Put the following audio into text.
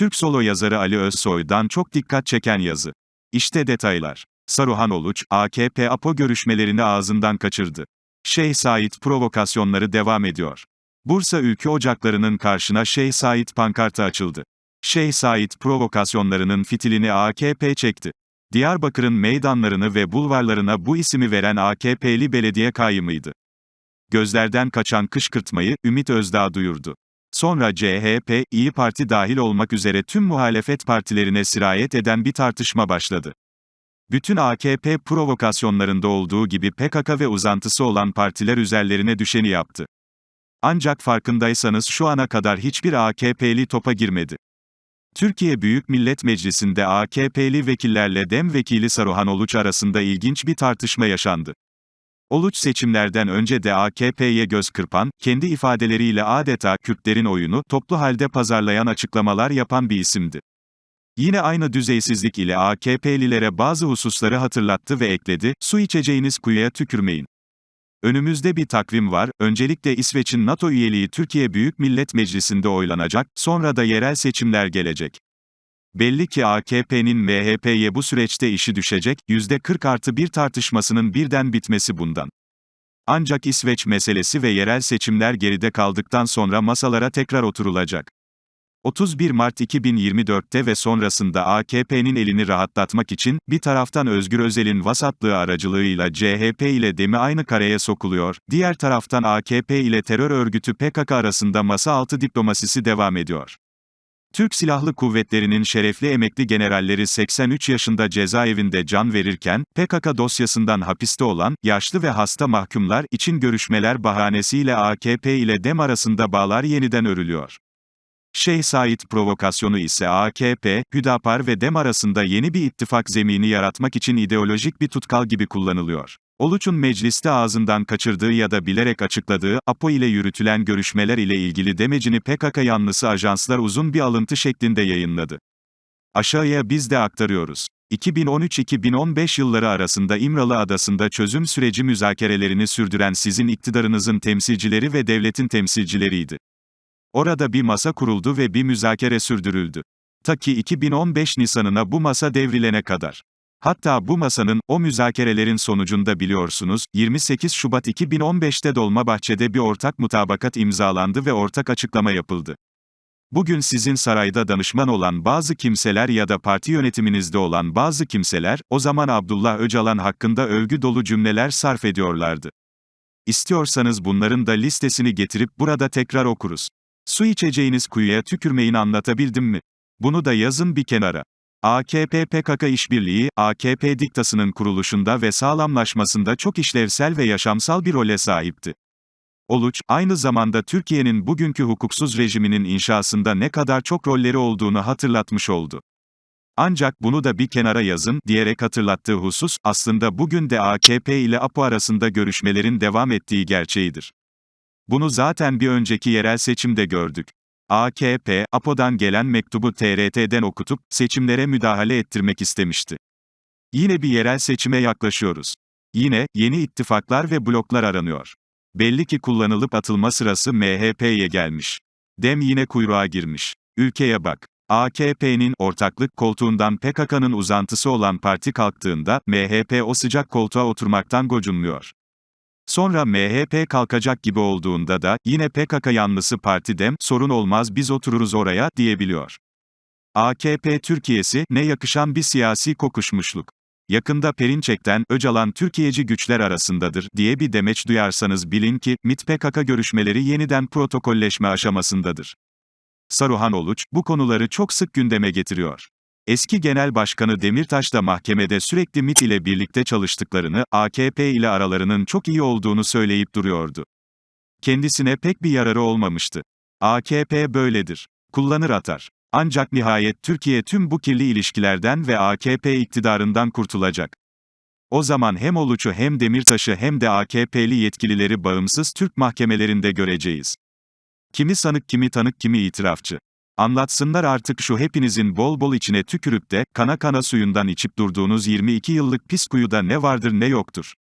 Türk solo yazarı Ali Özsoy'dan çok dikkat çeken yazı. İşte detaylar. Saruhan Oluç, AKP APO görüşmelerini ağzından kaçırdı. Şeyh Said provokasyonları devam ediyor. Bursa ülke ocaklarının karşına Şeyh Said pankartı açıldı. Şeyh Said provokasyonlarının fitilini AKP çekti. Diyarbakır'ın meydanlarını ve bulvarlarına bu ismi veren AKP'li belediye kayyımıydı. Gözlerden kaçan kışkırtmayı Ümit Özdağ duyurdu. Sonra CHP, İyi Parti dahil olmak üzere tüm muhalefet partilerine sirayet eden bir tartışma başladı. Bütün AKP provokasyonlarında olduğu gibi PKK ve uzantısı olan partiler üzerlerine düşeni yaptı. Ancak farkındaysanız şu ana kadar hiçbir AKP'li topa girmedi. Türkiye Büyük Millet Meclisi'nde AKP'li vekillerle DEM vekili Saruhan Oluç arasında ilginç bir tartışma yaşandı. Oluç seçimlerden önce de AKP'ye göz kırpan, kendi ifadeleriyle adeta Kürtlerin oyunu toplu halde pazarlayan açıklamalar yapan bir isimdi. Yine aynı düzeysizlik ile AKP'lilere bazı hususları hatırlattı ve ekledi, su içeceğiniz kuyuya tükürmeyin. Önümüzde bir takvim var, öncelikle İsveç'in NATO üyeliği Türkiye Büyük Millet Meclisi'nde oylanacak, sonra da yerel seçimler gelecek. Belli ki AKP'nin MHP'ye bu süreçte işi düşecek, %40 artı bir tartışmasının birden bitmesi bundan. Ancak İsveç meselesi ve yerel seçimler geride kaldıktan sonra masalara tekrar oturulacak. 31 Mart 2024'te ve sonrasında AKP'nin elini rahatlatmak için, bir taraftan Özgür Özel'in vasatlığı aracılığıyla CHP ile demi aynı kareye sokuluyor, diğer taraftan AKP ile terör örgütü PKK arasında masa altı diplomasisi devam ediyor. Türk Silahlı Kuvvetleri'nin şerefli emekli generalleri 83 yaşında cezaevinde can verirken, PKK dosyasından hapiste olan, yaşlı ve hasta mahkumlar için görüşmeler bahanesiyle AKP ile DEM arasında bağlar yeniden örülüyor. Şeyh Said provokasyonu ise AKP, Hüdapar ve DEM arasında yeni bir ittifak zemini yaratmak için ideolojik bir tutkal gibi kullanılıyor. Oluç'un mecliste ağzından kaçırdığı ya da bilerek açıkladığı, APO ile yürütülen görüşmeler ile ilgili demecini PKK yanlısı ajanslar uzun bir alıntı şeklinde yayınladı. Aşağıya biz de aktarıyoruz. 2013-2015 yılları arasında İmralı Adası'nda çözüm süreci müzakerelerini sürdüren sizin iktidarınızın temsilcileri ve devletin temsilcileriydi. Orada bir masa kuruldu ve bir müzakere sürdürüldü. Ta ki 2015 Nisan'ına bu masa devrilene kadar. Hatta bu masanın, o müzakerelerin sonucunda biliyorsunuz, 28 Şubat 2015'te Dolmabahçe'de bir ortak mutabakat imzalandı ve ortak açıklama yapıldı. Bugün sizin sarayda danışman olan bazı kimseler ya da parti yönetiminizde olan bazı kimseler, o zaman Abdullah Öcalan hakkında övgü dolu cümleler sarf ediyorlardı. İstiyorsanız bunların da listesini getirip burada tekrar okuruz. Su içeceğiniz kuyuya tükürmeyin anlatabildim mi? Bunu da yazın bir kenara. AKP-PKK işbirliği, AKP diktasının kuruluşunda ve sağlamlaşmasında çok işlevsel ve yaşamsal bir role sahipti. Oluç, aynı zamanda Türkiye'nin bugünkü hukuksuz rejiminin inşasında ne kadar çok rolleri olduğunu hatırlatmış oldu. Ancak bunu da bir kenara yazın, diyerek hatırlattığı husus, aslında bugün de AKP ile APO arasında görüşmelerin devam ettiği gerçeğidir. Bunu zaten bir önceki yerel seçimde gördük. AKP, APO'dan gelen mektubu TRT'den okutup, seçimlere müdahale ettirmek istemişti. Yine bir yerel seçime yaklaşıyoruz. Yine, yeni ittifaklar ve bloklar aranıyor. Belli ki kullanılıp atılma sırası MHP'ye gelmiş. Dem yine kuyruğa girmiş. Ülkeye bak. AKP'nin ortaklık koltuğundan PKK'nın uzantısı olan parti kalktığında, MHP o sıcak koltuğa oturmaktan gocunmuyor. Sonra MHP kalkacak gibi olduğunda da, yine PKK yanlısı parti dem, sorun olmaz biz otururuz oraya, diyebiliyor. AKP Türkiye'si, ne yakışan bir siyasi kokuşmuşluk. Yakında Perinçek'ten, Öcalan Türkiye'ci güçler arasındadır, diye bir demeç duyarsanız bilin ki, MİT-PKK görüşmeleri yeniden protokolleşme aşamasındadır. Saruhan Oluç, bu konuları çok sık gündeme getiriyor. Eski Genel Başkanı Demirtaş da mahkemede sürekli MİT ile birlikte çalıştıklarını, AKP ile aralarının çok iyi olduğunu söyleyip duruyordu. Kendisine pek bir yararı olmamıştı. AKP böyledir. Kullanır atar. Ancak nihayet Türkiye tüm bu kirli ilişkilerden ve AKP iktidarından kurtulacak. O zaman hem Oluç'u hem Demirtaş'ı hem de AKP'li yetkilileri bağımsız Türk mahkemelerinde göreceğiz. Kimi sanık kimi tanık kimi itirafçı. Anlatsınlar artık şu hepinizin bol bol içine tükürüp de, kana kana suyundan içip durduğunuz 22 yıllık pis kuyuda ne vardır ne yoktur.